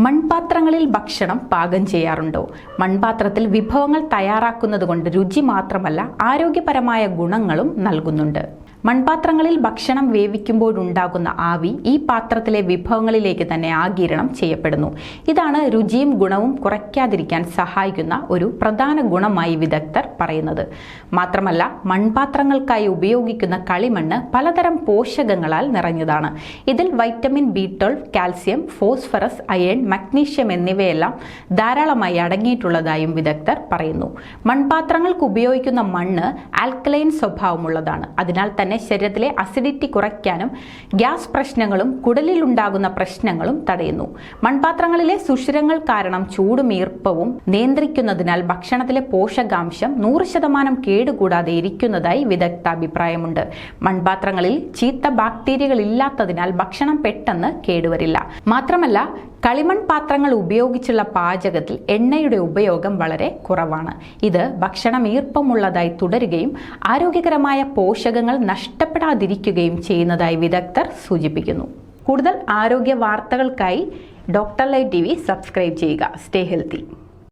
മൺപാത്രങ്ങളിൽ ഭക്ഷണം പാകം ചെയ്യാറുണ്ടോ? മൺപാത്രത്തിൽ വിഭവങ്ങൾ തയ്യാറാക്കുന്നത് കൊണ്ട് രുചി മാത്രമല്ല ആരോഗ്യപരമായ ഗുണങ്ങളും നൽകുന്നുണ്ട്. മൺപാത്രങ്ങളിൽ ഭക്ഷണം വേവിക്കുമ്പോഴുണ്ടാകുന്ന ആവി ഈ പാത്രത്തിലെ വിഭവങ്ങളിലേക്ക് തന്നെ ആഗിരണം ചെയ്യപ്പെടുന്നു. ഇതാണ് രുചിയും ഗുണവും കുറയ്ക്കാതിരിക്കാൻ സഹായിക്കുന്ന ഒരു പ്രധാന ഗുണമായി വിദഗ്ധർ പറയുന്നത്. മാത്രമല്ല മൺപാത്രങ്ങൾക്കായി ഉപയോഗിക്കുന്ന കളിമണ്ണ് പലതരം പോഷകങ്ങളാൽ നിറഞ്ഞതാണ്. ഇതിൽ vitamin B twelve calcium phosphorus iron magnesium എന്നിവയെല്ലാം ധാരാളമായി അടങ്ങിയിട്ടുള്ളതായും വിദഗ്ധർ പറയുന്നു. മൺപാത്രങ്ങൾക്ക് ഉപയോഗിക്കുന്ന മണ്ണ് ആൽക്കലൈൻ സ്വഭാവമുള്ളതാണ്. അതിനാൽ തന്നെ ശരീരത്തിലെ അസിഡിറ്റി കുറയ്ക്കാനും ഗ്യാസ് പ്രശ്നങ്ങളും കുടലിലുണ്ടാകുന്ന പ്രശ്നങ്ങളും തടയുന്നു. മൺപാത്രങ്ങളിലെ സുഷിരങ്ങൾ കാരണം ചൂടും ഈർപ്പവും നിയന്ത്രിക്കുന്നതിനാൽ ഭക്ഷണത്തിലെ പോഷകാംശം നൂറ് ശതമാനം കേടുകൂടാതെ ഇരിക്കുന്നതായി വിദഗ്ധ അഭിപ്രായമുണ്ട് മൺപാത്രങ്ങളിൽ ചീത്ത ബാക്ടീരിയകൾ ഇല്ലാത്തതിനാൽ ഭക്ഷണം പെട്ടെന്ന് കേടുവരില്ല. മാത്രമല്ല കളിമൺ പാത്രങ്ങൾ ഉപയോഗിച്ചുള്ള പാചകത്തിൽ എണ്ണയുടെ ഉപയോഗം വളരെ കുറവാണ്. ഇത് ഭക്ഷണം ഈർപ്പമുള്ളതായി തുടരുകയും ആരോഗ്യകരമായ പോഷകങ്ങൾ നഷ്ടപ്പെടാതിരിക്കുകയും ചെയ്യുന്നതായി വിദഗ്ധർ സൂചിപ്പിക്കുന്നു. കൂടുതൽ ആരോഗ്യ വാർത്തകൾക്കായി doctor live T V subscribe ചെയ്യുക. Stay healthy.